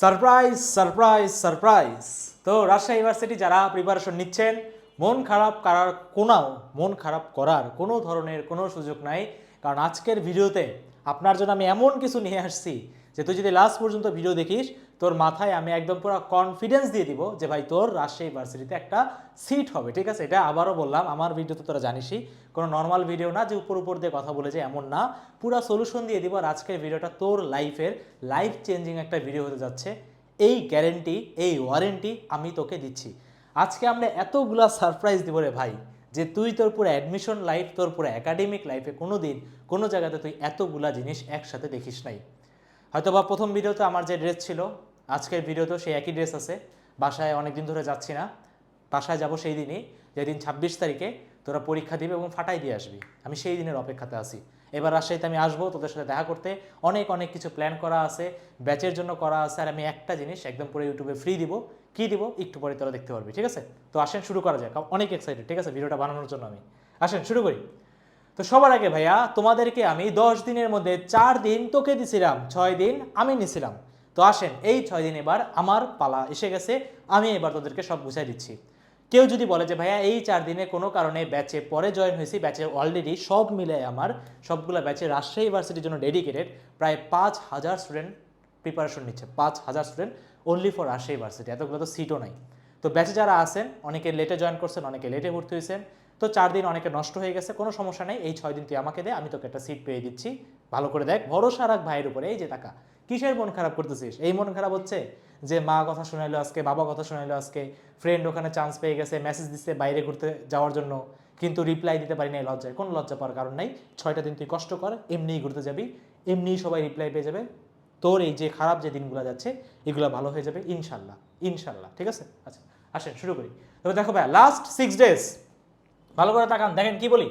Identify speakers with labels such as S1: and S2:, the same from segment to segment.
S1: Surprise surprise surprise তো Rajshahi university যারা preparation নিচ্ছেন, মন খারাপ করার কোনাও, মন খারাপ করার কোনো ধরনের কোনো সুযোগ নাই। কারণ আজকের ভিডিওতে আপনার জন্য আমি এমন কিছু নিয়ে আসছি যে তুই যদি লাস্ট পর্যন্ত ভিডিও দেখিস তোর মাথায় আমি একদম পুরো কনফিডেন্স দিয়ে দিব যে ভাই তোর রাজশাহী ইউনিভার্সিটিতে একটা সিট হবে, ঠিক আছে? এটা আবারও বললাম, আমার ভিডিও তো তোরা জানিসই। কোনো নর্মাল ভিডিও না যে উপর উপর দিয়ে কথা বলে যে এমন না। পুরো সলিউশন দিয়ে দিব আর আজকের ভিডিওটা তোর লাইফের লাইফ চেঞ্জিং একটা ভিডিও হতে যাচ্ছে। এই গ্যারেন্টি এই ওয়ারেন্টি আমি তোকে দিচ্ছি। আজকে আমরা এতগুলা সারপ্রাইজ দিব রে ভাই, যে তুই তোর পুরো অ্যাডমিশন লাইফ তোর পুরো একাডেমিক লাইফে কোনো দিন কোনো জায়গাতে তুই এতগুলা জিনিস একসাথে দেখিস নাই। হয়তো বা প্রথম ভিডিওতে আমার যে ড্রেস ছিল, আজকের ভিডিওতেও সেই একই ড্রেস আছে। বাসায় অনেক দিন ধরে যাচ্ছি না। বাসায় যাব সেই দিনই, যেদিন ছাব্বিশ তারিখে তোরা পরীক্ষা দিবে এবং ফাটাই দিয়ে আসবি। আমি সেই দিনের অপেক্ষাতে আছি। এবার রাজশাহীতে আমি আসব তোদের সাথে দেখা করতে। অনেক অনেক কিছু প্ল্যান করা আছে ব্যাচের জন্য করা আছে, আর আমি একটা জিনিস একদম পুরো ইউটিউবে ফ্রি দিব। কি দিব? একটু পরে তোরা দেখতে পারবি, ঠিক আছে? তো আসেন শুরু করা যাক। অনেক এক্সাইটেড ঠিক আছে? ভিডিওটা বানানোর জন্য আমি। আসেন, শুরু করি। তো সবার আগে ভাইয়া, তোমাদেরকে আমি দশ দিনের মধ্যে চার দিন তোকে দিছিলাম, ছয় দিন আমি নিছিলাম। তো আসেন, এই ছয় দিন এবার আমার পালা এসে গেছে, আমি এবার তোদেরকে সব বুঝাই দিচ্ছি। কেউ যদি বলে যে ভাইয়া, এই চার দিনে কোনো কারণে ব্যাচে পরে জয়েন হয়েছি, ব্যাচে অলরেডি সব মিলে আমার, সবগুলো ব্যাচে রাজশাহী ইউনিভার্সিটির জন্য ডেডিকেটেড প্রায় পাঁচ হাজার স্টুডেন্ট প্রিপারেশন নিচ্ছে, পাঁচ হাজার student only for Rajshahi university এতগুলো তো সিটও নাই। তো ব্যাচে যারা আছেন, অনেকে লেটে জয়েন করছেন, অনেকে লেটে ভর্তি হয়েছেন তো চার দিন অনেকে নষ্ট হয়ে গেছে, কোনো সমস্যা নেই, এই ছয় দিন তুই আমাকে দে, আমি তোকে একটা সিট পেয়ে দিচ্ছি, ভালো করে দেখ, ভরসা রাখ ভাইয়ের উপরে, এই যে টাকা। কিসের মন খারাপ করতেছিস? এই মন খারাপ হচ্ছে যে মা কথা শোনাইলো আজকে, বাবা কথা শোনাইলো আজকে ফ্রেন্ড ওখানে চান্স পেয়ে গেছে মেসেজ দিচ্ছে বাইরে ঘুরতে যাওয়ার জন্য, কিন্তু রিপ্লাই দিতে পারি নাই লজ্জায়। কোনো লজ্জা পাওয়ার কারণ নাই, ছয়টা দিন তুই কষ্ট কর, এমনিই ঘুরতে যাবি, এমনিই সবাই রিপ্লাই পেয়ে যাবে। তোর এই যে খারাপ যে দিনগুলো যাচ্ছে, এগুলো ভালো হয়ে যাবে, ইনশাল্লাহ ইনশাল্লাহ, ঠিক আছে? আচ্ছা আসেন, শুরু করি। তবে দেখো ভাই লাস্ট সিক্স ডেজ ভালো করে তাকান, দেখেন কি বলি?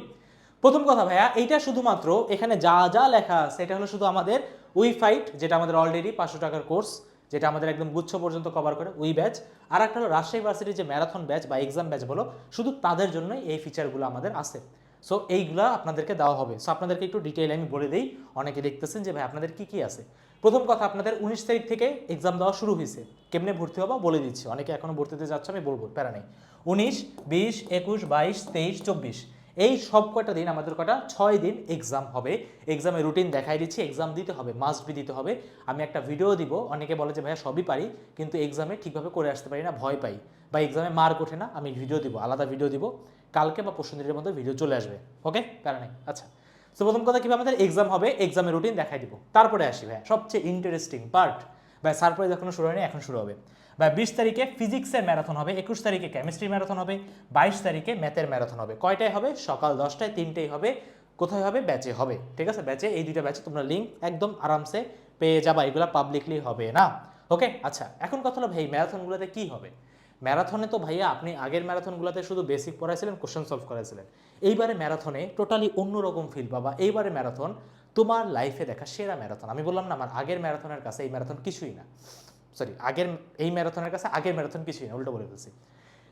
S1: প্রথম কথা ভাইয়া, এইটা শুধুমাত্র এখানে যা যা লেখা আছে, এটা হলো শুধু আমাদের উই ফাইট যেটা আমাদের অলরেডি পাঁচশো টাকার কোর্স যেটা আমাদের একদম গুচ্ছ পর্যন্ত কভার করে, উই ব্যাচ। আর একটা হলো রাজশাহী ইউনিভার্সিটির যে ম্যারাথন ব্যাচ বা এক্সাম ব্যাচ বলো, শুধু তাদের জন্যই এই ফিচারগুলো আমাদের আছে। সো এইগুলা আপনাদেরকে দেওয়া হবে। সো আপনাদেরকে একটু ডিটেইল আমি বলে দিই, অনেকে দেখতেছেন যে ভাই, আপনাদের কি কি আছে? প্রথম কথা, আপনাদের উনিশ তারিখ থেকে এক্সাম দেওয়া শুরু হয়েছে। কেমনে ভর্তি হবা বলে দিচ্ছি, অনেকে এখনও ভর্তিতে যাচ্ছে, আমি বলব, প্যারা নেই। উনিশ, বিশ, একুশ, বাইশ, তেইশ, চব্বিশ। এই সব কয়টা দিন, আমাদের কটা ছয় দিন এক্সাম হবে। এক্সামের রুটিন দেখাই দিচ্ছি এক্সাম দিতে হবে মাস্ট বি দিতে হবে। আমি একটা ভিডিও দিব, অনেকে বলে যে, ভাইয়া, সবই পারি, কিন্তু এক্সামে ঠিকভাবে করে আসতে পারি না, ভয় পাই। বা এক্সামে মার্ক ওঠে না, আমি ভিডিও দিব, আলাদা ভিডিও দিব। কালকে বা পরশু দিনের মধ্যে ভিডিও চলে আসবে ওকে নেই আচ্ছা। তো প্রথম কথা কীভাবে আমাদের এক্সাম হবে এক্সামের রুটিন দেখাই দিব। তারপরে আসি ভাই সবচেয়ে ইন্টারেস্টিং পার্ট ভাই সারপ্রাইজ এখনও শুরু হয়নি, এখন শুরু হবে। বা বিশ তারিখে ফিজিক্সের ম্যারাথন হবে, একুশ তারিখে কেমিস্ট্রি ম্যারাথন হবে, বাইশ তারিখে ম্যাথের ম্যারাথন হবে। কয়টায় হবে? সকাল দশটায় তিনটেই হবে, কোথায় হবে? ব্যাচে হবে। ঠিক আছে? ব্যাচে এই দুইটা ব্যাচে তোমরা লিঙ্ক একদম আরামসে পেয়ে যাবা, এগুলো পাবলিকলি হবে না। ওকে আচ্ছা এখন কথা হলো ভাই ম্যারাথনগুলোতে কি হবে? ম্যারাথনে তো ভাইয়া আপনি আগের ম্যারাথনগুলোতে শুধু বেসিক পড়াইছিলেন কোশ্চেন সলভ করাইছিলেন। এইবারে ম্যারাথনে টোটালি অন্যরকম ফিল পাবা। এইবারে ম্যারাথন তোমার লাইফে দেখা সেরা ম্যারাথন আমি বললাম না, আমার আগের ম্যারাথনের কাছে এই ম্যারাথন কিছুই না। সরি, আগের এই ম্যারাথনের কাছে আগের ম্যারাথন কিছুই না, উল্টো বলে ফেলছি।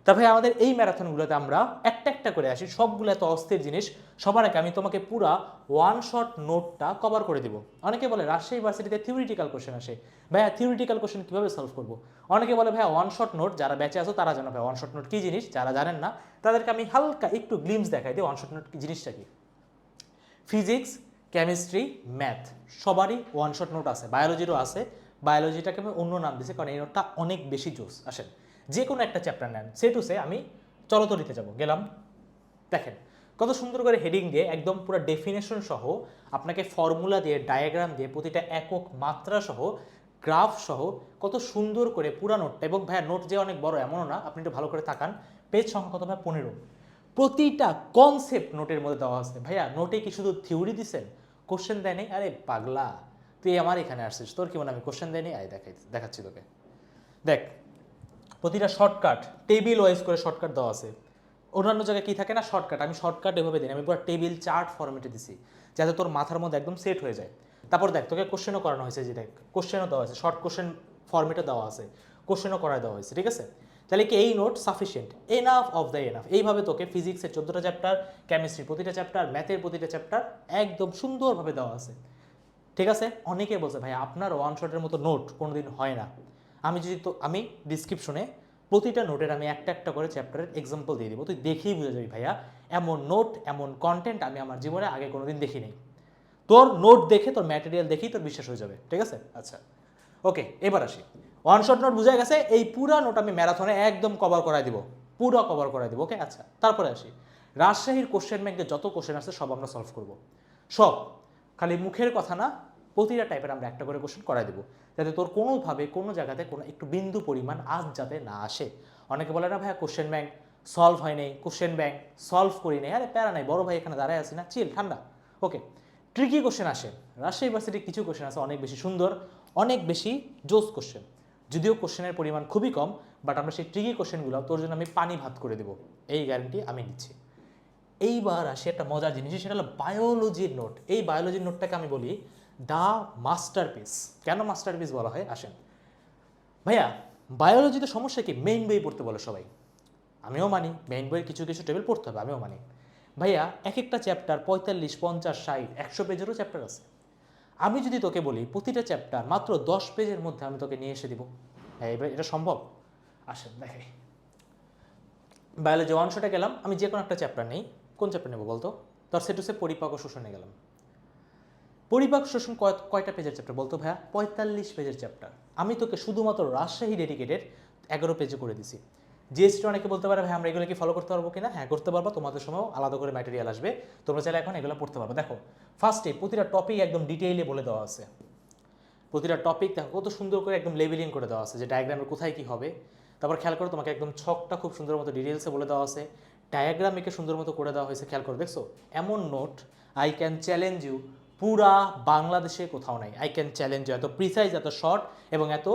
S1: তা ভাই, আমাদের এই ম্যারাথনগুলোতে আমরা একটা একটা করে আসি, সবগুলো এত অস্থির জিনিস। সবার আগে আমি তোমাকে পুরা ওয়ান শট নোটটা কভার করে দিব। অনেকে বলে রাজশাহী ইউনিভার্সিটিতে থিওরিটিক্যাল কোশ্চেন আসে। ভাইয়া থিওরিটিক্যাল কোশ্চেন কীভাবে সলভ করব? অনেকে বলে ভাইয়া ওয়ান শট নোট যারা ব্যাচে আছো তারা জানো ভাই ওয়ান শট নোট কী জিনিস? যারা জানেন না, তাদেরকে আমি হালকা একটু গ্লিমস দেখাই দিই ওয়ান শট নোট জিনিসটা কি। ফিজিক্স কেমিস্ট্রি ম্যাথ সবারই ওয়ান শট নোট আছে বায়োলজিরও আছে বায়োলজিটাকে আমি অন্য নাম দিয়েছি, কারণ এই নোটটা অনেক বেশি জোস। আসেন যে কোনো একটা চ্যাপ্টার নেন সে টু সে আমি চলতরিতে যাব, গেলাম। দেখেন, কত সুন্দর করে হেডিং দিয়ে একদম পুরো ডেফিনেশন সহ আপনাকে ফর্মুলা দিয়ে ডায়াগ্রাম দিয়ে, প্রতিটা একক মাত্রা সহ গ্রাফ সহ কত সুন্দর করে পুরা নোটটা, এবং ভাইয়া নোট যে অনেক বড়, এমনও না, আপনি একটু ভালো করে তাকান পেজ সংখ্যা কত ভাই পনেরো। প্রতিটা কনসেপ্ট নোটের মধ্যে দেওয়া আছে। ভাইয়া নোটে কি শুধু থিওরি দিছেন? কোশ্চেন দেয়নি আরে পাগলা। তুই আমার এখানে আসছিস, তোর কি মনে আমি কোশ্চেন দেয়নি? আয়, দেখাই, দেখাচ্ছি তোকে। দেখ, প্রতিটা শর্টকাট টেবিল ওয়াইজ করে শর্টকাট দেওয়া আছে। অন্যান্য জায়গায় কী থাকে না? শর্টকাট আমি শর্টকাট এভাবে দিই আমি পুরো টেবিল চার্ট ফরম্যাটে দিছি, যাতে তোর মাথার মধ্যে একদম সেট হয়ে যায়। তারপর দেখ, তোকে কোশ্চেনও করানো হয়েছে যে দেখ কোশ্চেনও দেওয়া আছে শর্ট কোশ্চেন ফরম্যাটে দেওয়া আছে কোশ্চেনও করায় দেওয়া হয়েছে, ঠিক আছে? তাহলে কি এই note sufficient enough of the enough এইভাবে তোকে ফিজিক্সের চোদ্দোটা চ্যাপ্টার কেমিস্ট্রির প্রতিটা চ্যাপ্টার ম্যাথের প্রতিটা চ্যাপ্টার একদম সুন্দরভাবে দেওয়া আছে। ঠিক আছে? অনেকে বলছে ভাই আপনার ওয়ান শটের মতো নোট কোনোদিন হয় না। আমি যদি তো আমি ডিসক্রিপশনে প্রতিটা নোটের আমি একটা একটা করে চ্যাপ্টারের এক্সাম্পল দিয়ে দিব। তুই দেখেই বুঝে যাবি ভাইয়া এমন নোট এমন কন্টেন্ট আমি আমার জীবনে আগে কোনোদিন দেখি নাই তোর নোট দেখে তোর ম্যাটেরিয়াল দেখেই তোর বিশ্বাস হয়ে যাবে। ঠিক আছে? আচ্ছা। ওকে এবার আসি। ওয়ান শট নোট বুঝা গেছে এই পুরা নোট আমি ম্যারাথনে একদম কভার করাই দিব। পুরো কভার করাই দিব ওকে আচ্ছা তারপরে আসি। রাজশাহীর কোশ্চেন ব্যাংকে যত কোশ্চেন আছে সব আমরা সলভ করব। সব খালি মুখের কথা না, প্রতিটা টাইপের আমরা একটা করে কোশ্চেন করাই দেবো। যাতে তোর কোনোভাবে, কোনো জায়গাতে কোনো একটু বিন্দু পরিমাণ আজ যাতে না আসে। অনেকে বলে না, ভাইয়া কোশ্চেন ব্যাংক সলভ হয় নাই কোশ্চেন ব্যাংক সলভ করি নাই। আরে, প্যারা নাই, বড় ভাই এখানে দাঁড়ায় আছি না চিল ঠান্ডা। ওকে ট্রিকি কোশ্চেন আসে। রাজশাহী ইউনিভার্সিটির কিছু কোশ্চেন আছে, অনেক বেশি সুন্দর, অনেক বেশি জোস কোশ্চেন যদিও কোশ্চেনের পরিমাণ খুবই কম বাট আমরা সেই ট্রিকি কোশ্চেনগুলো তোর জন্য আমি পানি ভাত করে দেবো। এই গ্যারান্টি আমি নিচ্ছি। এইবার আসে একটা মজার জিনিস, সেটা হলো বায়োলজির নোট এই বায়োলজির নোটটাকে আমি বলি দ্য মাস্টারপিস কেন মাস্টারপিস বলা হয়? আসেন। ভাইয়া বায়োলজিতে সমস্যা কি? মেইন বই পড়তে বলে সবাই। আমিও মানি মেইন বইয়ের কিছু কিছু টেবিল পড়তে হবে, আমিও মানি। ভাইয়া, এক একটা চ্যাপ্টার পঁয়তাল্লিশ, পঞ্চাশ, ষাট, একশো পেজেরও চ্যাপ্টার আছে। আমি যদি তোকে বলি প্রতিটা চ্যাপ্টার মাত্র দশ পেজের মধ্যে আমি তোকে নিয়ে এসে দিব। হ্যাঁ এবার এটা সম্ভব? আসেন, দেখাই। বায়োলজি ওয়ান শটে গেলাম, আমি যে কোনো একটা চ্যাপ্টার নেই। কোন চ্যাপ্টার নেব বলতো? তোর সেটুসে পরিপাক ও শোষণে গেলাম। পরিপাক শোষণ কয়- কয়টা পেজের চ্যাপ্টার বলতো ভাইয়া? পঁয়তাল্লিশ পেজের চ্যাপ্টার আমি তোকে শুধুমাত্র রাজশাহী ডেডিকেটেড এগারো পেজে করে দিছি। জিএসটি অনেকে বলতে পারে ভাই আমরা এগুলো কি ফলো করতে পারব কিনা? হ্যাঁ করতে পারব। তোমাদের সময়ও আলাদা করে ম্যাটেরিয়াল আসবে। তোমরা চাইলে এখন এগুলো পড়তে পারব। দেখো ফার্স্টে প্রতিটা টপিক একদম ডিটেইলে বলে দেওয়া আছে। প্রতিটা টপিক দেখো, কত সুন্দর করে একদম লেবেলিং করে দেওয়া আছে যে ডায়াগ্রামের কোথায় কি হবে। তারপর খেয়াল করো, তোমাকে একদম ছকটা খুব সুন্দর মতো ডিটেলসে বলে দেওয়া আছে। ডায়াগ্রাম একে সুন্দর মতো করে দেওয়া হয়েছে, খেয়াল করো, দেখছ? এমন note I can challenge you পুরা বাংলাদেশে কোথাও নাই। আই ক্যান চ্যালেঞ্জ ইউ এত প্রিসাইজ এত শর্ট এবং এত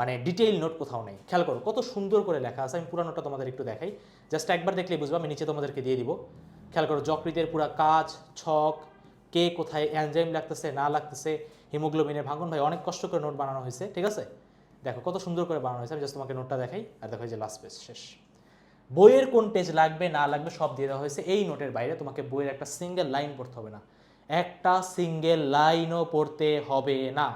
S1: মানে ডিটেইল নোট কোথাও নেই। খেয়াল করো, কত সুন্দর করে লেখা আছে। আমি পুরো নোটটা তোমাদের একটু দেখাই। জাস্ট একবার দেখলেই বুঝব, আমি নিচে তোমাদেরকে দিয়ে দিব। খেয়াল করো, যকৃতের পুরা কাজ, ছক, কে কোথায় অ্যানজাইম লাগতেছে, না লাগতেছে হিমোগ্লোবিনের ভাঙন, ভাই, অনেক কষ্ট করে নোট বানানো হয়েছে, ঠিক আছে? দেখো, কত সুন্দর করে বানানো হয়েছে। আমি জাস্ট তোমাকে নোটটা দেখাই, আর দেখো যে লাস্ট পেজ শেষ। বইয়ের কোন পেজ লাগবে, না লাগবে, সব দিয়ে দেওয়া হয়েছে। এই নোটের বাইরে তোমাকে বইয়ের একটা সিঙ্গেল লাইন পড়তে হবে না। একটা সিঙ্গেল লাইনও পড়তে হবে না।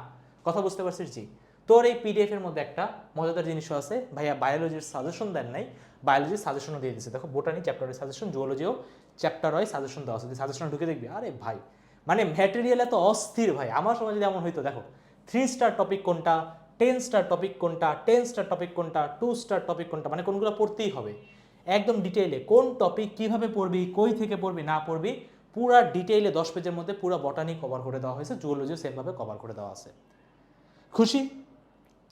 S1: কথা বুঝতে পারছিস জি? তোর এই পিডিএফ এর মধ্যে একটা মজাদার জিনিসও আছে। ভাইয়া বায়োলজির সাজেশন দেন নাই। বায়োলজির সাজেশনও দিয়ে দিচ্ছে দেখো বোটানি চ্যাপ্টারের সাজেশন জুওলজিও চ্যাপ্টার হয় সাজেশন দেওয়া আছে। সাজেশন ঢুকে দেখবি, আরে ভাই মানে ম্যাটেরিয়াল এত অস্থির ভাই। আমার সময় যদি এমন হইতো, দেখো থ্রি স্টার টপিক কোনটা টেন স্টার টপিক কোনটা টেন স্টার টপিক কোনটা টু স্টার টপিক কোনটা মানে কোনগুলো পড়তেই হবে। একদম ডিটেইলে কোন টপিক কীভাবে পড়বি, কই থেকে পড়বি, না পড়বি, পুরা ডিটেইলে দশ পেজের মধ্যে পুরো বটানি কভার করে দেওয়া হয়েছে জুওলজিও সেমভাবে কভার করে দেওয়া আছে। খুশি?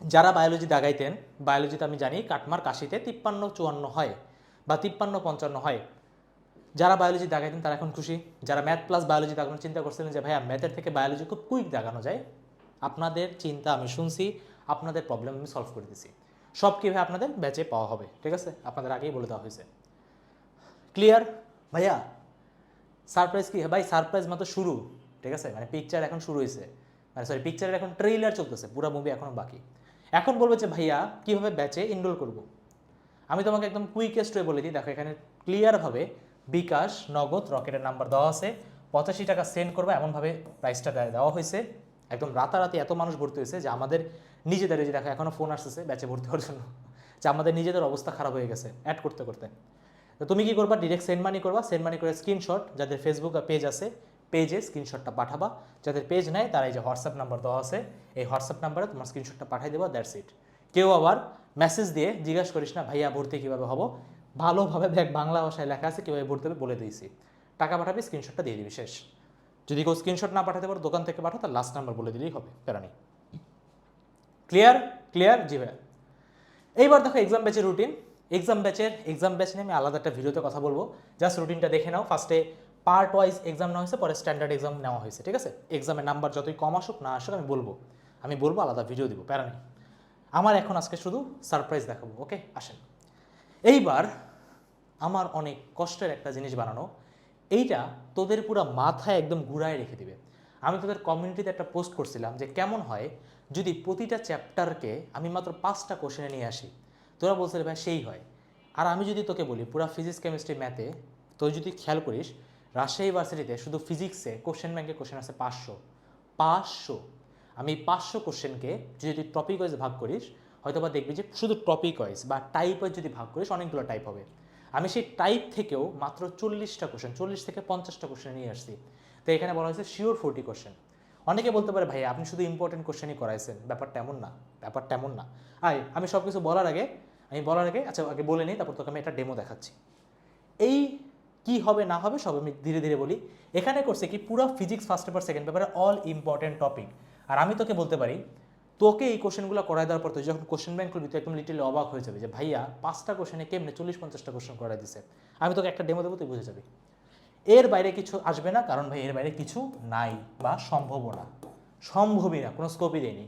S1: যারা বায়োলজি দাগাইতেন বায়োলজিতে আমি জানি, কাটমার কাশিতে তিপ্পান্ন চুয়ান্ন হয় বা তিপ্পান্ন পঞ্চান্ন হয়। যারা বায়োলজি দাগাইতেন তারা এখন খুশি? যারা ম্যাথ প্লাস বায়োলজি দাগানোর চিন্তা করছিলেন যে, ভাইয়া ম্যাথের থেকে বায়োলজি খুব কুইক দাগানো যায়? আপনাদের চিন্তা আমি শুনছি, আপনাদের প্রবলেম আমি সলভ করে দিছি। সব কীভাবে আপনাদের ব্যাচে পাওয়া হবে ঠিক আছে? আপনাদের আগেই বলে দেওয়া হয়েছে। ক্লিয়ার ভাইয়া। সারপ্রাইজ কি? ভাই সারপ্রাইজ মাত্র শুরু ঠিক আছে? মানে পিকচার এখন শুরু হয়েছে। মানে সরি পিকচারের এখন ট্রেইলার চলতেছে পুরো মুভি এখনও বাকি। এখন বলব যে ভাইয়া কীভাবে ব্যাচে এনরোল করব? আমি তোমাকে একদম কুইকেস্ট ওয়ে বলে দিই। দেখো এখানে ক্লিয়ারভাবে বিকাশ নগদ রকেটের নাম্বার দেওয়া আছে। পঁচাশি টাকা সেন্ড করব এমনভাবে প্রাইসটা দেওয়া হয়েছে। একদম রাতারাতি এত মানুষ ভর্তি হয়েছে যে আমাদের নিজেদের যে দেখো এখনও ফোন আসতেছে ব্যাচে ভর্তি হওয়ার জন্য। যে আমাদের নিজেদের অবস্থা খারাপ হয়ে গেছে অ্যাড করতে করতে। তো তুমি কি করবা? ডিরেক্ট সেন্ড মানি করবা। সেন্ড মানি করে স্ক্রিনশট যাদের ফেসবুক পেজ আছে পেজে স্ক্রিনশটটা পাঠাবা। যাদের পেজ নেয় তারা এই যে হোয়াটসঅ্যাপ নাম্বার দেওয়া আছে, এই হোয়াটসঅ্যাপ নাম্বারে তোমার স্ক্রিনশটটা পাঠিয়ে দেবা দ্যাটস ইট কেউ আবার মেসেজ দিয়ে জিজ্ঞাসা করিস না, ভাইয়া, ভর্তি কীভাবে হব? ভালোভাবে দেখ, বাংলা ভাষায় লেখা আছে, কীভাবে ভর্তি হবে বলে দিয়েছি। টাকা পাঠাবি স্ক্রিনশটটা দিয়ে দিবি, শেষ। যদি কেউ স্ক্রিনশট না পাঠাতে পারো, দোকান থেকে পাঠাও, তার লাস্ট নাম্বার বলে দিলেই হবে। প্যারা ক্লিয়ার ক্লিয়ার জি ভাইয়া। এইবার দেখো এক্সাম ব্যাচের রুটিন এক্সাম ব্যাচের এক্সাম ব্যাচ নিয়ে আমি আলাদা একটা ভিডিওতে কথা বলব। জাস্ট রুটিনটা দেখে নাও। ফার্স্টে পার্ট ওয়াইজ এক্সাম নেওয়া হয়েছে, পরে স্ট্যান্ডার্ড এক্সাম নেওয়া হয়েছে, ঠিক আছে? এক্সামের নাম্বার যতই কম আসুক, না আসুক, আমি বলব। আমি বলব, আলাদা ভিডিও দিব, প্যারা নেই। আমার এখন আজকে শুধু সারপ্রাইজ দেখাবো ওকে আসেন। এইবার আমার অনেক কষ্টের একটা জিনিস বানানো। এইটা তোদের পুরো মাথায় একদম ঘুরায় রেখে দিবে। আমি তোদের কমিউনিটিতে একটা পোস্ট করছিলাম যে কেমন হয় যদি প্রতিটা চ্যাপ্টারকে আমি মাত্র পাঁচটা কোশ্চেনে নিয়ে আসি, তোরা বলছিলি ভাই সেই হয়। আর আমি যদি তোকে বলি পুরো ফিজিক্স কেমিস্ট্রি ম্যাথে তুই যদি খেয়াল করিস, রাজশাহী ইউনিভার্সিটিতে শুধু ফিজিক্সে কোশ্চেন ব্যাংকে কোশ্চেন আছে পাঁচশো। পাঁচশো। আমি পাঁচশো কোশ্চেনকে যদি তুই টপিক ওয়াইজ ভাগ করিস হয়তো বা দেখবি যে শুধু টপিক ওয়াইজ বা টাইপ ওয়াইজ যদি ভাগ করিস, অনেকগুলো টাইপ হবে। আমি সেই টাইপ থেকেও মাত্র চল্লিশটা কোশ্চেন চল্লিশ থেকে পঞ্চাশটা কোশ্চেন নিয়ে আসছি। তো এখানে বলা হয়েছে শিওর ফোরটি কোশ্চেন অনেকে বলতে পারে, ভাই, আপনি শুধু ইম্পর্টেন্ট কোশ্চেনই করাইছেন। ব্যাপার তেমন না, ব্যাপারটা এমন না। আয়, আমি সব কিছু বলার আগে, আমি বলার আগে আচ্ছা আগে বলে নিই, তারপর তোকে আমি একটা ডেমো দেখাচ্ছি। এই কি হবে, না হবে, সব আমি ধীরে ধীরে বলি। এখানে করছে কি, পুরো ফিজিক্স ফার্স্ট পেপার সেকেন্ড পেপারে অল ইম্পর্টেন্ট টপিক আর আমি তোকে বলতে পারি তোকে এই কোশ্চেনগুলো করাই দেওয়ার পর তুই যখন কোশ্চেন ব্যাংক করবি তুই একদম লিটারলি অবাক হয়ে যাবে যে, ভাইয়া, পাঁচটা কোশ্চেনে কেমনে চল্লিশ পঞ্চাশটা কোশ্চেন করাই দিছে? আমি তোকে একটা ডেমো দেবো, তুই বুঝে যাবি। এর বাইরে কিছু আসবে না, কারণ ভাই, এর বাইরে কিছু নাই বা সম্ভবও না। সম্ভবই না, কোনো স্কোপই দেয়নি।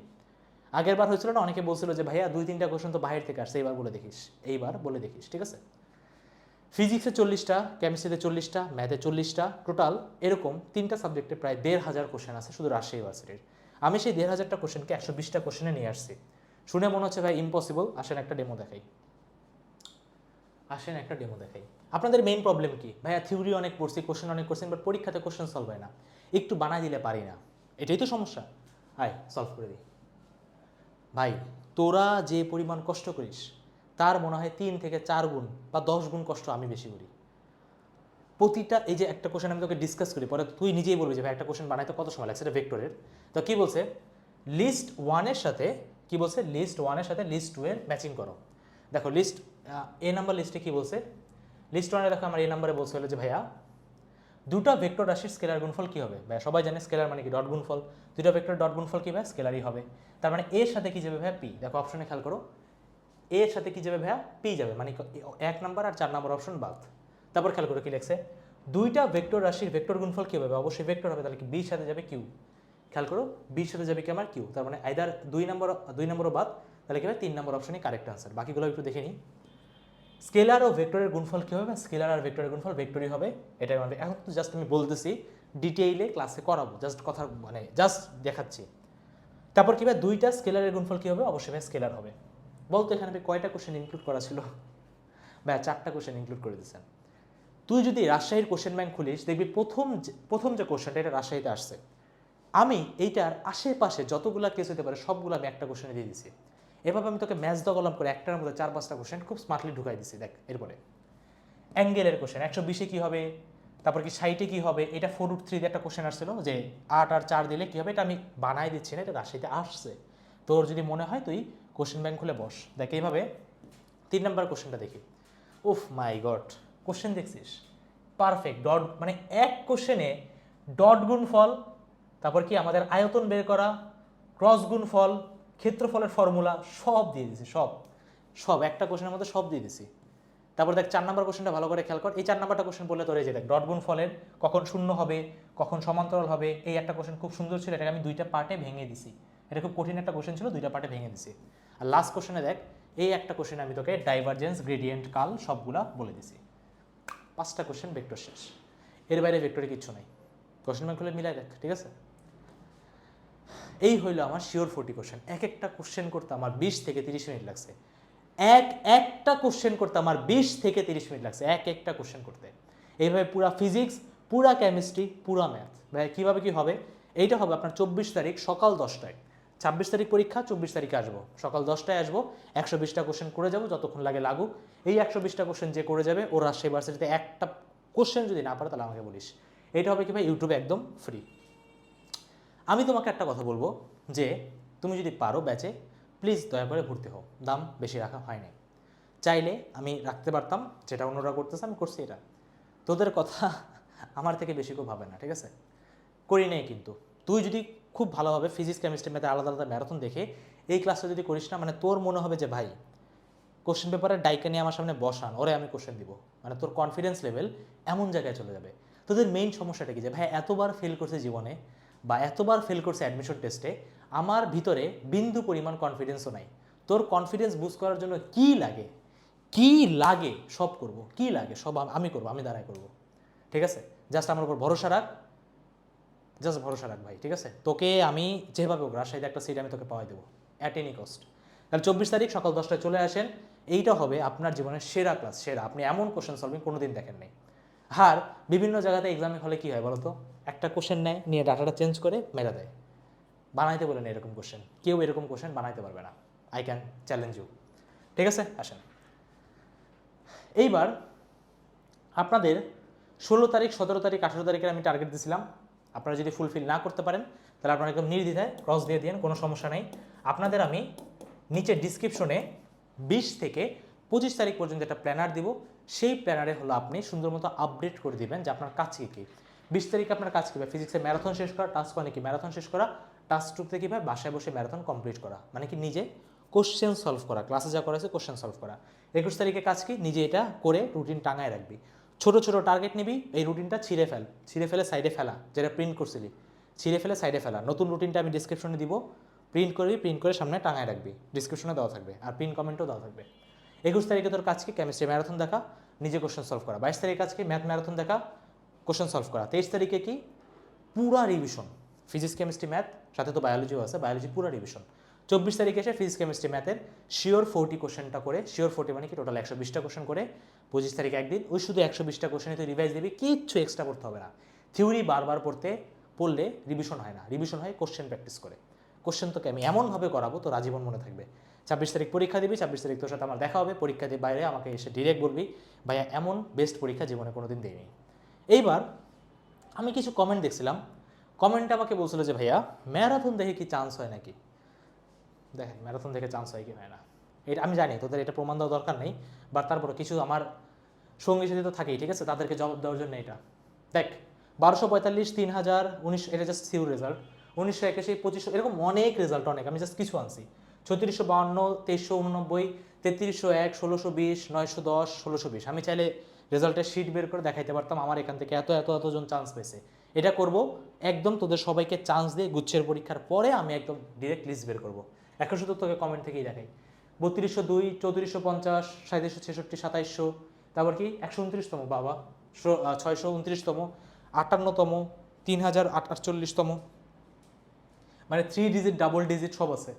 S1: আগের বার হয়েছিল না, অনেকে বলছিল যে, ভাইয়া, দুই, তিনটা কোশ্চেন তো বাইরে থেকে আসছে, এইবার বলে দেখিস, এইবার বলে দেখিস, ঠিক আছে? ফিজিক্সে চল্লিশটা কেমিস্ট্রিতে চল্লিশটা ম্যাথে চল্লিশটা টোটাল এরকম তিনটা সাবজেক্টে প্রায় দেড় হাজার কোশ্চেন আছে শুধু রাজশাহী ইউনিভার্সিটির আমি সেই দেড় হাজারটা কোশ্চেনকে একশো বিশটা কোশ্চেনে নিয়ে আসছি। শুনে মনে হচ্ছে ভাই ইম্পসিবল আসেন একটা ডেমো দেখাই। আসেন একটা ডেমো দেখাই। আপনাদের মেইন প্রবলেম কি? ভাইয়া থিওরি অনেক পড়ছি কোশ্চেন অনেক করছেন বাট পরীক্ষাতে কোশ্চেন সলভ হয় না। একটু বানাই দিলে পারি না। এটাই তো সমস্যা। আয় সলভ করে দিই। ভাই, তোরা যে পরিমাণ কষ্ট করিস, তার মনে হয় তিন থেকে চার গুণ বা দশ গুণ কষ্ট আমি বেশি করি। প্রতিটা, এই যে একটা কোশ্চেন আমি তোকে ডিসকাস করি, পরে তুই নিজেই বলবি যে, ভাই, একটা কোশ্চেন বানাইতে কত সময় লাগছে? এটা ভেক্টরের তো কি বলছে? লিস্ট ওয়ানের সাথে, কি বলছে? লিস্ট ওয়ানের সাথে লিস্ট টু এর ম্যাচিং করো। দেখো লিস্ট এ নাম্বার লিস্টে কি বলছে? লিস্ট ওয়ানে দেখো, আমার এই নাম্বারে বলছে হলো যে, ভাইয়া, দুটো ভেক্টর রাশির স্কেলার গুণফল কি হবে? ভাই সবাই জানে স্কেলার মানে কি? ডট গুণফল। দুটো ভেক্টর ডট গুণফল কি ভাই স্কেলারই হবে। তার মানে এর সাথে কি যাবে ভাইয়া? পি দেখো অপশনে খেয়াল করো। এর সাথে কি যাবে ভাইয়া? পি যাবে। মানে এক নাম্বার আর চার নাম্বার অপশন বাদ। তারপর খেয়াল করো কি লেখছে? দুইটা ভেক্টর রাশির ভেক্টর গুণফল কি হবে? অবশ্যই ভেক্টর হবে, তাহলে কি বির সাথে যাবে কিউ। খেয়াল করো, বির সাথে যাবে কি আমার কিউ। তার মানে আইদার দুই নম্বর, দুই নম্বরও বাদ, তাহলে কি হবে? তিন নম্বর অপশনই কারেক্ট আনসার বাকিগুলো একটু দেখে নিই। স্কেলার ও ভেক্টরের গুণফল কী হবে? স্কেলার আর ভেক্টরের গুণফল ভেক্টরই হবে, এটাই মানে এখন তো জাস্ট আমি বলতেছি ডিটেইলে ক্লাসে করাবো জাস্ট কথা মানে জাস্ট দেখাচ্ছি। তারপর কি দুইটা স্কেলারের গুণফল কী হবে? অবশ্যই ভাই স্কেলার হবে। বলতো এখানে কয়টা কোশ্চেন ইনক্লুড করা ছিল? ভাই, চারটা কোশ্চেন ইনক্লুড করে দিয়েছেন। তুই যদি রাজশাহীর কোশ্চেন ব্যাংক খুলিস, দেখবি প্রথম প্রথম যে কোশ্চেনটা এটা রাজশাহীতে আসছে। আমি এইটার আশেপাশে যতগুলা কেস হতে পারে, সবগুলো আমি একটা কোশ্চেনে দিয়ে দিছি। এভাবে আমি তোকে ম্যাচ দগলাম করে একটার মধ্যে চার, পাঁচটা কোশ্চেন খুব স্মার্টলি ঢুকাই দিছি, দেখ, এরপরে। অ্যাঙ্গেলের কোশ্চেন একশো বিশে কী হবে? তারপর কি সাইটে কী হবে? এটা ফোর রুট থ্রিতে একটা কোশ্চেন আসছিল যে আট আর চার দিলে কী হবে? এটা আমি বানাই দিচ্ছি না, এটা রাজশাহীতে আসছে। তোর যদি মনে হয়, তুই কোশ্চেন ব্যাংক খুলে বস। দেখ, এইভাবে তিন নম্বর কোশ্চেনটা দেখি। উফ মাই গড কোশ্চেন দেখছিস? পারফেক্ট ডট মানে এক কোশ্চেনে ডট গুণ ফল, তারপর কি আমাদের আয়তন বের করা ক্রস গুণ ফল, ক্ষেত্রফলের ফর্মুলা সব দিয়ে দিছি সব। সব, একটা কোশ্চেনের মধ্যে সব দিয়ে দিছি তারপর দেখ, চার নাম্বার কোশ্চেনটা ভালো করে খেয়াল কর। এই চার নাম্বারটা কোশ্চেন বললে তোর এই যে দেখ ডট গুণ ফলের কখন শূন্য হবে, কখন সমান্তরাল হবে, এই একটা কোশ্চেন খুব সুন্দর ছিল, এটাকে আমি দুইটা পার্টে ভেঙে দিছি। এটা খুব কঠিন একটা কোশ্চেন ছিল, দুইটা পার্টে ভেঙে দিছি। আর লাস্ট কোশ্চেনে দেখ, এই একটা কোশ্চেন আমি তোকে ডাইভারজেন্স গ্রেডিয়েন্ট কাল সবগুলা বলে দিছি। পাঁচটা কোশ্চেন ভেক্টর শেষ। এর বাইরে ভেক্টরে কিচ্ছু নাই। কোশ্চেন ব্যাংক খুলে মিলাই দেখ, ঠিক আছে? এই হইল আমার শিওর ফোর্টি কোশ্চেন এক একটা কোশ্চেন করতে আমার বিশ থেকে তিরিশ মিনিট লাগছে। এক একটা কোশ্চেন করতে আমার বিশ থেকে তিরিশ মিনিট লাগছে, এক একটা কোশ্চেন করতে। এইভাবে পুরা ফিজিক্স পুরা কেমিস্ট্রি পুরা ম্যাথ ভাই, কীভাবে কি হবে? এইটা হবে আপনার চব্বিশ তারিখ সকাল দশটায়। ছাব্বিশ তারিখ পরীক্ষা, চব্বিশ তারিখে আসব। সকাল দশটায় আসব। একশো বিশটা কোশ্চেন করে যাব, যতক্ষণ লাগে লাগুক। এই একশো বিশটা কোশ্চেন যে করে যাবে ও রাজশাহী ভার্সিটিতে একটা কোশ্চেন যদি না পারে, তাহলে আমাকে বলিস। এটা হবে কি ভাই ইউটিউবে একদম ফ্রি আমি তোমাকে একটা কথা বলব, যে তুমি যদি পারো ব্যাচে প্লিজ দয়া করে ভর্তি হও। দাম বেশি রাখা হয় নাই। চাইলে আমি রাখতে পারতাম, যেটা অন্যরা করতেছে, আমি করছি এটা। তোদের কথা আমার থেকে বেশি কেউ ভাবে না, ঠিক আছে? করি নেই কিন্তু। তুই যদি খুব ভালোভাবে ফিজিক্স কেমিস্ট্রি ম্যাথে আলাদা আলাদা ম্যারাথন দেখে। এই ক্লাসটা যদি করিস না মানে তোর মনে হবে যে, ভাই কোশ্চেন পেপারে ডাইকা নিয়ে আমার সামনে বসান, ওরে আমি কোশ্চেন দিব। মানে তোর কনফিডেন্স লেভেল এমন জায়গায় চলে যাবে। তোদের মেইন সমস্যাটা কি যে, ভাই, এতবার ফেল করছে জীবনে বা এতবার ফেল করছে অ্যাডমিশন টেস্টে আমার ভিতরে বিন্দু পরিমাণ কনফিডেন্সও নাই। তোর কনফিডেন্স বুস্ট করার জন্য কি লাগে? কি লাগে? সব করব। কি লাগে? সব আমি করব, আমি দাঁড়ায় করব। ঠিক আছে? জাস্ট আমার উপর ভরসা রাখ। জাস্ট ভরসা রাখ ভাই, ঠিক আছে? তোকে আমি যেভাবে হোক রাজশাহীতে একটা সিট আমি তোকে পাওয়াই দেবো অ্যাট এনি কস্ট তাহলে চব্বিশ তারিখ সকাল দশটায় চলে আসেন, এইটা হবে আপনার জীবনের সেরা ক্লাস সেরা। আপনি এমন কোশ্চেন সলভিং কোনো দিন দেখেন নাই। আর বিভিন্ন জায়গাতে এক্সামে হলে কী হয় বলো তো একটা কোশ্চেন নেয়, নিয়ে ডাটাটা চেঞ্জ করে মেরা দেয়। বানাইতে বলে না এরকম কোশ্চেন কেউ এরকম কোশ্চেন বানাইতে পারবে না। আই ক্যান চ্যালেঞ্জ ইউ ঠিক আছে? আসেন। এইবার আপনাদের ষোলো তারিখ, সতেরো তারিখ, আঠেরো তারিখের আমি টার্গেট দিয়েছিলাম আপনারা যদি ফুলফিল না করতে পারেন, তাহলে আপনারা একদম নির্দ্বিধায় ক্রস দিয়ে দিন কোনো সমস্যা নেই। আপনাদের আমি নিচে ডিসক্রিপশনে বিশ থেকে পঁচিশ তারিখ পর্যন্ত একটা প্ল্যানার দিব। সেই প্ল্যানারে হলো আপনি সুন্দর মতো আপডেট করে দিবেন যে আপনার কাজ কী কী। বিশ তারিখে আপনার কাজ কী ফিজিক্সে ম্যারাথন শেষ করা টাস্ক ওয়ানে কি ম্যারাথন শেষ করা টাস্ক টুতে কী ভাই? বাসায় বসে ম্যারাথন কমপ্লিট করা। মানে কি নিজে কোশ্চেন সলভ করা ক্লাসে যা করা আছে কোশ্চেন সলভ করা। একুশ তারিখে কাজ কি? নিজে এটা করে রুটিন টাঙায় রাখবি। ছোট ছোট টার্গেট নিবি, এই রুটিনটা ছিঁড়ে ফেল, ছিঁড়ে ফেলে সাইডে ফেলা, যেটা প্রিন্ট করছিলি। ছিঁড়ে ফেলে সাইডে ফেলা। নতুন রুটিনটা আমি ডিসক্রিপশনে দিব। প্রিন্ট করবি প্রিন্ট করে সামনে টাঙায় রাখবি। ডিসক্রিপশনে দেওয়া থাকবে আর প্রিন্ট কমেন্টও দেওয়া থাকবে। একুশ তারিখে তোর কাজ কি? কেমিস্ট্রি ম্যারাথন দেখা, নিজে কোশ্চেন সলভ করা। বাইশ তারিখে কাজ কি? ম্যাথ ম্যারাথন দেখা কোশ্চেন সলভ করা। তেইশ তারিখে কি? পুরা রিভিশন ফিজিক্স কেমিস্ট্রি ম্যাথ সাথে তো বায়োলজিও আছে বায়োলজি পুরা রিভিশন চব্বিশ তারিখে এসে ফিজিক্স কেমিস্ট্রি ম্যাথের শিওর ফোরটি কোশ্চেনটা করে শিওর ফোরটি মানে কি টোটাল একশো বিশটা কোশ্চেন করে, পঁচিশ তারিখ একদিন, ওই শুধু একশো বিশটা কোশ্চেনে তুই রিভাইজ দিবি, কিচ্ছু এক্সট্রা করতে হবে না। থিওরি বারবার পড়তে, পড়লে রিভিশন হয় না রিভিশন হয় কোশ্চেন প্র্যাকটিস করে। কোশ্চেন তোকে আমি এমনভাবে করাবো তো আজীবন মনে থাকবে। ছাব্বিশ তারিখ পরীক্ষা দিবি, ছাব্বিশ তারিখ তোর সাথে আমার দেখা হবে, পরীক্ষা দিয়ে বাইরে আমাকে এসে ডিরেক্ট বলবি, ভাইয়া, এমন বেস্ট পরীক্ষা জীবনে কোনোদিন দিইনি। এইবার আমি কিছু কমেন্ট দেখছিলাম। কমেন্টে আমাকে বলছিল যে, ভাইয়া ম্যারাথন দেখে কি চান্স হয় নাকি? দেখেন ম্যারাথন থেকে চান্স হয় কি হয় না? এটা আমি জানি, তোদের এটা প্রমাণ দেওয়া দরকার নেই বাট তারপরে কিছু আমার সঙ্গী সাথে তো থাকেই, ঠিক আছে? তাদেরকে জবাব দেওয়ার জন্য এটা। দেখ, বারোশো পঁয়তাল্লিশ, তিন হাজার, উনিশ, এটা জাস্ট সিউ রেজাল্ট উনিশশো একাশি, পঁচিশশো, এরকম অনেক রেজাল্ট অনেক, আমি জাস্ট কিছু আনছি। ছত্রিশশো বাউন্ন, তেইশশো উননব্বই, তেত্রিশশো এক, ষোলোশো বিশ, নয়শো দশ, ষোলোশো বিশ। আমি চাইলে রেজাল্টের শিট বের করে দেখাইতে পারতাম, আমার এখান থেকে এত এত এতজন চান্স পেয়েছে। এটা করব, একদম তোদের সবাইকে চান্স দিয়ে গুচ্ছের পরীক্ষার পরে আমি একদম ডিরেক্ট লিস্ট বের করব। শুধু তোকে কমেন্ট থেকেই দেখাই। বত্রিশশো দুই, চৌত্রিশশো পঞ্চাশ সাঁত্রিশশো ছেষট্টি, সাতাইশশো, তারপর কি? একশো উনত্রিশতম, বাবা। ছয়শো উনত্রিশতম, আটান্নতম তিন হাজার আট আটচল্লিশতম। মানে থ্রি ডিজিট ডাবল ডিজিট সব আছে।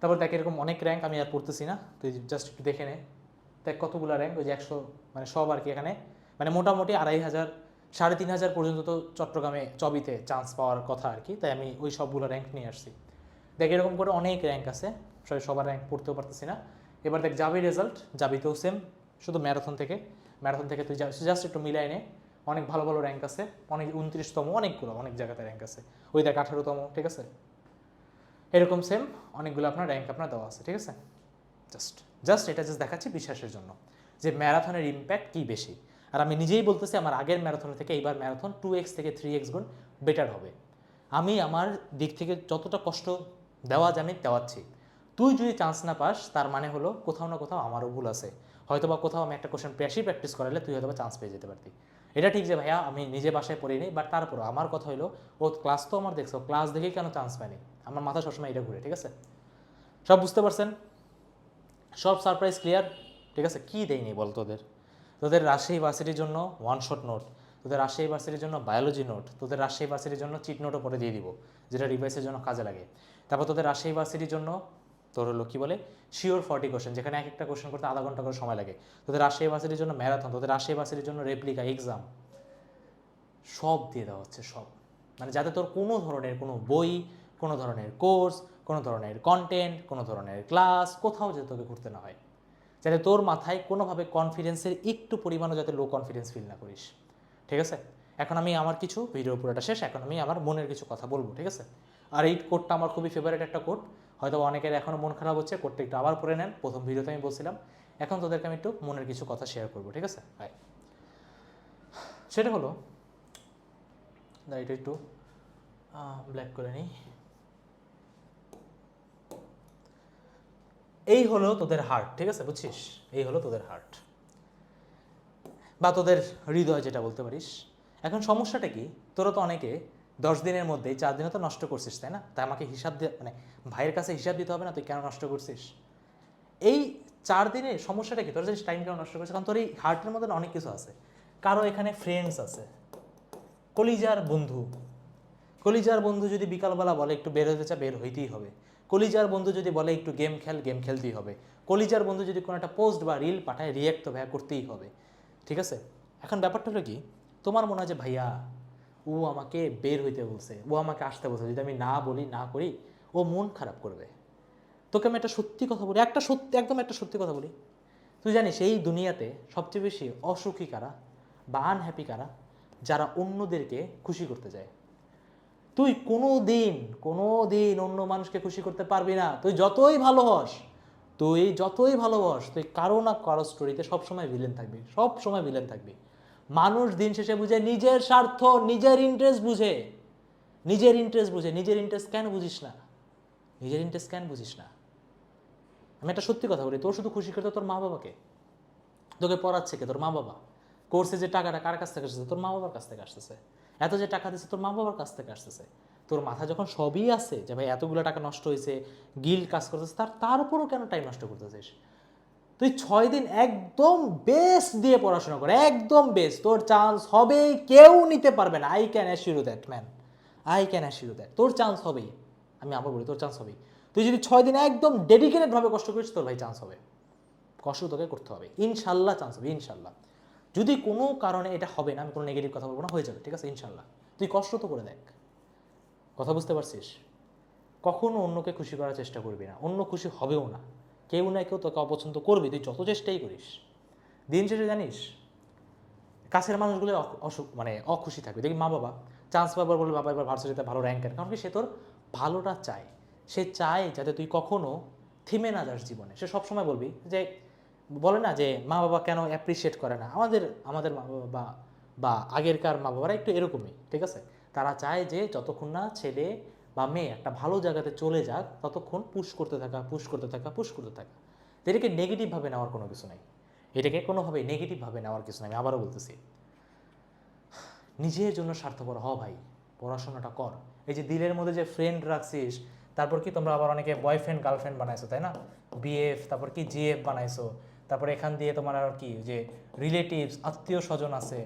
S1: তারপর দেখ, এরকম অনেক র্যাঙ্ক আমি আর পড়তেছি না। তুই জাস্ট একটু দেখে নে। দেখ, কতগুলো র্যাঙ্ক ওই যে একশো মানে সব আর কি এখানে। মানে মোটামুটি আড়াই হাজার, সাড়ে তিন হাজার পর্যন্ত তো চট্টগ্রামে চবিতে চান্স পাওয়ার কথা আর কি। তাই আমি ওই সবগুলো র্যাঙ্ক নিয়ে আসছি। দেখ, এরকম করে অনেক র্যাঙ্ক আছে। সবার র্যাঙ্ক পড়তেও পারতেছি না। এবার দেখ, যাবি রেজাল্ট যাবি যাবিতেও সেম শুধু ম্যারাথন থেকে। ম্যারাথন থেকে তুই জাস্ট একটু মিলাই নে। অনেক ভালো ভালো র্যাঙ্ক আছে। অনেক উনত্রিশতম, অনেকগুলো, অনেক জায়গাতে র্যাঙ্ক আছে। ওই দেখ, আঠারোতম, ঠিক আছে? এরকম সেম অনেকগুলো আপনার র্যাঙ্ক আপনার দেওয়া আছে, ঠিক আছে? জাস্ট জাস্ট এটা জাস্ট দেখাচ্ছি বিশ্বাসের জন্য। যে ম্যারাথনের ইম্প্যাক্ট কী বেশি? আর আমি নিজেই বলতেছি, আমার আগের ম্যারাথন থেকে এইবার ম্যারাথন টু এক্স থেকে থ্রি এক্স গুণ বেটার হবে। আমি আমার দিক থেকে যতটা কষ্ট দেওয়া আমি দেওয়াচ্ছি। তুই যদি চান্স না পাস, তার মানে হলো কোথাও না কোথাও আমারও ভুল আছে। হয়তো বা কোথাও আমি একটা কোশ্চেন বেশি প্র্যাকটিস করালে তুই হয়তো বা চান্স পেয়ে যেতে পারতি। এটা ঠিক যে ভাইয়া, আমি নিজে বাসায় পড়িনি বাট তারপরও আমার কথা হলো, ও ক্লাস তো আমার দেখছ ক্লাস দেখেই কেন চান্স পায়নি? আমার মাথা সবসময় এটা ঘুরে, ঠিক আছে? সব বুঝতে পারছেন? সব সারপ্রাইজ ক্লিয়ার ঠিক আছে? কী দেয়নি বল তোদের? তোদের রাজশাহী ভার্সিটির জন্য ওয়ান শট নোট তোদের রাজশাহী ভার্সিটির জন্য বায়োলজি নোট তোদের রাজশাহী ভার্সিটির জন্য চিট নোটও পরে দিয়ে দিব, যেটা রিভাইসের জন্য কাজে লাগে। তারপর তোদের রাজশাহী ভার্সিটির জন্য তোর হলো কী বলে? শিওর ফর্টি কোশ্চেন যেখানে এক একটা কোশ্চেন করতে আধা ঘণ্টা করে সময় লাগে। তোদের রাজশাহী ভার্সিটির জন্য ম্যারাথন তোদের রাজশাহী ভার্সিটির জন্য রেপ্লিকা এক্সাম সব দিয়ে দেওয়া হচ্ছে, সব। মানে যাতে তোর কোনো ধরনের কোনো বই, কোনো ধরনের কোর্স কোনো ধরনের কন্টেন্ট কোনো ধরনের ক্লাস কোথাও যাতে তোকে ঘুরতে না হয়। যাতে তোর মাথায় কোনোভাবে কনফিডেন্সের একটু পরিমাণও যাতে লো কনফিডেন্স ফিল না করিস। ঠিক আছে? এখন আমি আমার কিছু ভিডিও পুরোটা শেষ, এখন আমি আমার মনের কিছু কথা বলব, ঠিক আছে? আর এই কোডটা আমার খুবই ফেভারিট একটা কোড হয়তো অনেকের এখনও মন খারাপ হচ্ছে কোডটা একটু আবার পড়ে নেন, প্রথম ভিডিওতে আমি বলছিলাম। এখন তোদেরকে আমি একটু মনের কিছু কথা শেয়ার করব, ঠিক আছে? হাই সেটা হলো এটা একটু ব্ল্যাক করে নিই। এই হলো তোদের হার্ট ঠিক আছে? বুঝছিস? এই হলো তোদের হার্ট বা তোদের হৃদয় যেটা বলতে পারিস। এখন সমস্যাটা কি? তোরা তো অনেকে দশ দিনের মধ্যেই চার দিনে তো নষ্ট করছিস, তাই না? তাই আমাকে হিসাব দিয়ে মানে ভাইয়ের কাছে হিসাব দিতে হবে না, তুই কেন নষ্ট করছিস? এই চার দিনে সমস্যাটা কি? তোর জানিস টাইম কেন নষ্ট করছিস? কারণ তোর এই হার্টের মধ্যে অনেক কিছু আছে। কারও এখানে ফ্রেন্ডস আছে। কলিজার বন্ধু। কলিজার বন্ধু যদি বিকালবেলা বলে একটু বের হতে চা বের হইতেই হবে। কলিজার বন্ধু যদি বলে একটু গেম খেল গেম খেলতেই হবে। কলিজার বন্ধু যদি কোনো একটা পোস্ট বা রিল পাঠায় রিয়েক্ট তো ভাইয়া করতেই হবে। ঠিক আছে? এখন ব্যাপারটা হলো কি? তোমার মনে হয় যে, ভাইয়া, ও আমাকে বের হইতে বলছে, ও আমাকে আসতে বলছে, যদি আমি না বলি, না করি, ও মন খারাপ করবে। তোকে আমি একটা সত্যি কথা বলি, একটা সত্যি, একদম একটা সত্যি কথা বলি। তুই জানিস, এই দুনিয়াতে সবচেয়ে বেশি অসুখী কারা বা আনহ্যাপি কারা? যারা অন্যদেরকে খুশি করতে যায় তুই কোনো দিন কোনো দিন অন্য মানুষকে খুশি করতে পারবি না। তুই যতই ভালো হস তুই যতই ভালোবাস, তুই কারও না কারও স্টোরিতে সবসময় ভিলেন থাকবি সব সময় ভিলেন থাকবি। মানুষ দিন শেষে বুঝে নিজের স্বার্থ, নিজের ইন্টারেস্ট বুঝে। নিজের ইন্টারেস্ট বুঝে, নিজের ইন্টারেস্ট কেন বুঝিস না? নিজের ইন্টারেস্ট কেন বুঝিস না? আমি একটা সত্যি কথা বলি, তোর শুধু খুশি করতে তোর মা বাবাকে তোকে পড়াচ্ছে কে? তোর মা বাবা কোর্সে যে টাকাটা কার কাছ থেকে আসতেছে? তোর মা বাবার কাছ থেকে আসতেছে। এত যে টাকা দিচ্ছে তোর মা বাবার কাছ থেকে আসতেছে। তোর মাথা যখন সবই আছে যে, ভাই, এতগুলো টাকা নষ্ট হয়েছে গিল কাজ করতেছে, তার তার উপরও কেন টাইম নষ্ট করতেছিস? তুই ছয় দিন একদম বেস্ট দিয়ে পড়াশোনা কর, একদম বেস্ট তোর চান্স হবেই, কেউ নিতে পারবে না। I can assure that man I can assure that তোর চান্স হবেই। আমি আবার বলি, তোর চান্স হবেই। তুই যদি ছয় দিন একদম ডেডিকেটেডভাবে কষ্ট করিস, তোর ভাই চান্স হবে। কষ্ট তোকে করতে হবে। ইনশাল্লাহ চান্স হবে, ইনশাল্লাহ। যদি কোনো কারণে এটা হবে না, আমি কোনো নেগেটিভ কথা বলব না, হয়ে যাবে, ঠিক আছে? ইনশাল্লাহ তুই কষ্ট তো করে দেখ। কথা বুঝতে পারছিস? কখনো অন্যকে খুশি করার চেষ্টা করবি না। অন্য খুশি হবেও না। কেউ না কেউ তোকে অপছন্দ করবি, তুই যত চেষ্টাই করিস। দিন শেষে জানিস, কাছের মানুষগুলো অসুখ মানে অখুশি থাকবে। দেখি মা বাবা চান্স পাবার বলে বাবা এবার ভার্সিটিতে ভালো র্যাঙ্কের কারণ কি? সে তোর ভালোটা চায়। সে চায় যাতে তুই কখনো থেমে না যাস জীবনে। সে সবসময় বলবি যে বলে না যে মা বাবা কেন অ্যাপ্রিসিয়েট করে না? আমাদের আমাদের মা বাবা বা আগেরকার মা বাবারা একটু এরকমই, ঠিক আছে? তারা চায় যে যতক্ষণ না ছেলে বা মেয়ে একটা ভালো জায়গাতে চলে যাক, ততক্ষণ পুশ করতে থাকা পুশ করতে থাকা পুশ করতে থাকা। এটাকে নেগেটিভভাবে নেওয়ার কোনো কিছু নাই। এটাকে কোনোভাবে নেগেটিভভাবে নেওয়ার কিছু নাই, আমি আবারও বলতেছি। নিজের জন্য স্বার্থপর হ ভাই, পড়াশোনাটা কর। এই যে দিলের মধ্যে যে ফ্রেন্ড রাখছিস, তারপর কি তোমরা আবার অনেকে বয়ফ্রেন্ড গার্লফ্রেন্ড বানাইছো, তাই না? বিএফ তারপর কি জিএফ বানাইছো তারপর এখান দিয়ে তোমার আর কি, যে রিলেটিভস আত্মীয় স্বজন আছে,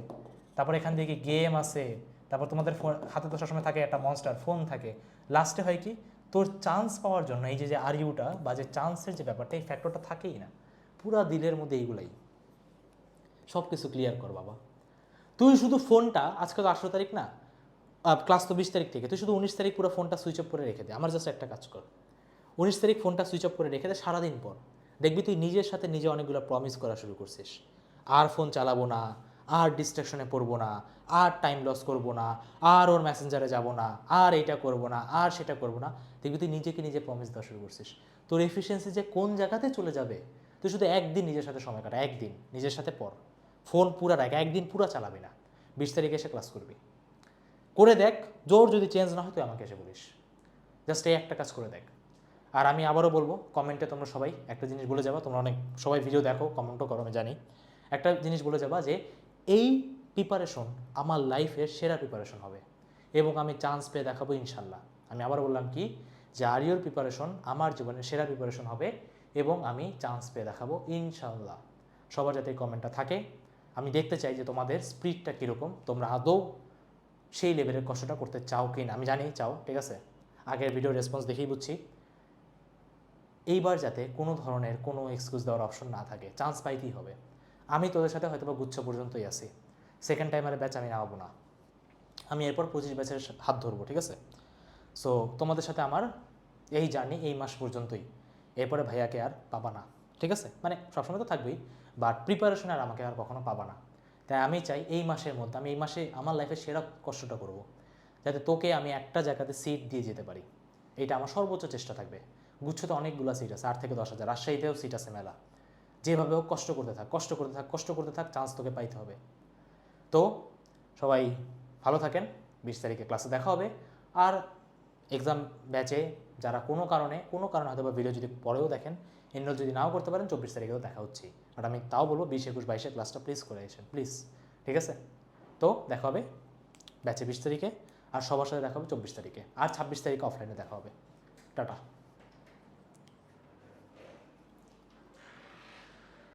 S1: তারপর এখান দিয়ে কি গেম আছে, তারপর তোমাদের ফোন, হাতে তো সবসময় থাকে একটা মনস্টার ফোন থাকে। লাস্টে হয় কি, তোর চান্স পাওয়ার জন্য এই যে যে আর ইউটা বা যে চান্সের যে ব্যাপারটা, এই ফ্যাক্টরটা থাকেই না। পুরা দিলের মধ্যে এইগুলাই। সব কিছু ক্লিয়ার কর বাবা। তুই শুধু ফোনটা আজকে তো আঠেরো তারিখ না ক্লাস তো বিশ তারিখ থেকে, তুই শুধু উনিশ তারিখ পুরো ফোনটা সুইচ অফ করে রেখে দে। আমার জাস্ট একটা কাজ কর। উনিশ তারিখ ফোনটা সুইচ অফ করে রেখে দে সারাদিন পর। দেখবি তুই নিজের সাথে নিজে অনেকগুলো প্রমিস করা শুরু করছিস। আর ফোন চালাবো না, আর ডিস্ট্রাকশনে পড়ব না, আর টাইম লস করব না, আর ওর মেসেঞ্জারে যাব না, আর এইটা করব না, আর সেটা করব না। দেখবি তুই নিজেকে নিজে প্রমিস দেওয়া শুরু করছিস। তোর এফিসিয়েন্সি যে কোন জায়গাতে চলে যাবে, তুই শুধু একদিন নিজের সাথে সময় কাটা, একদিন নিজের সাথে পড়। ফোন পুরা রাখ, একদিন পুরা চালাবি না। বিশ তারিখে এসে ক্লাস করবি। করে দেখ, জোর যদি চেঞ্জ না হয়, তুই আমাকে এসে বলিস। জাস্ট এই একটা কাজ করে দেখ। আর আমি আবারও বলব কমেন্টে তোমরা সবাই একটা জিনিস বলে যাবা, তোমরা অনেক, সবাই ভিডিও দেখো কমেন্টও করো, আমি জানি। একটা জিনিস বলে যাবা যে, এই প্রিপারেশন আমার লাইফের সেরা প্রিপারেশন হবে। এবং আমি চান্স পেয়ে দেখাবো ইনশাল্লাহ। আমি আবার বললাম কি, যে আর আরিওর প্রিপারেশন আমার জীবনের সেরা প্রিপারেশন হবে এবং আমি চান্স পেয়ে দেখাবো ইনশাল্লাহ। সবার যাতে কমেন্টটা থাকে। আমি দেখতে চাই যে তোমাদের স্পিডটা কীরকম, তোমরা আদৌ সেই লেভেলের কষ্টটা করতে চাও কি না আমি জানি, চাও, ঠিক আছে? আগের ভিডিও রেসপন্স দেখেই বুঝছি। এইবার যাতে কোনো ধরনের কোনো এক্সকিউজ দেওয়ার অপশন না থাকে। চান্স পাইতেই হবে। আমি তোদের সাথে হয়তো বা গুচ্ছ পর্যন্তই আছি। সেকেন্ড টাইমারের ব্যাচ আমি নামাবো না। আমি এরপর পঁচিশ ব্যাচের হাত ধরবো, ঠিক আছে? সো তোমাদের সাথে আমার এই জার্নি এই মাস পর্যন্তই। এরপরে ভাইয়াকে আর পাবা না, ঠিক আছে? মানে সবসময় তো থাকবেই বাট প্রিপারেশন আর আমাকে আর কখনো পাবা না। তাই আমি চাই এই মাসের মধ্যে, আমি এই মাসে আমার লাইফে সেরা কষ্টটা করব। যাতে তোকে আমি একটা জায়গাতে সিট দিয়ে যেতে পারি। এটা আমার সর্বোচ্চ চেষ্টা থাকবে। গুচ্ছতে অনেকগুলো সিট আছে, আট থেকে দশ হাজার। রাজশাহীতেও সিট আছে মেলা। যেভাবে হোক কষ্ট করতে থাক, কষ্ট করতে থাক, কষ্ট করতে থাক চান্স তোকে পাইতে হবে। তো সবাই ভালো থাকেন, বিশ তারিখে ক্লাসে দেখা হবে। আর এক্সাম ব্যাচে যারা কোনো কারণে কোনো কারণে হয়তো বা ভিডিও যদি পরেও দেখেন এনরোল যদি নাও করতে পারেন, চব্বিশ তারিখেও দেখা হচ্ছে আর আমি তাও বলব, বিশ, একুশ, বাইশে ক্লাসটা প্লিজ করে এসেন প্লিজ ঠিক আছে? তো দেখা হবে ব্যাচে বিশ তারিখে। আর সবার সাথে দেখা হবে চব্বিশ তারিখে। আর ছাব্বিশ তারিখে অফলাইনে দেখা হবে। টাটা।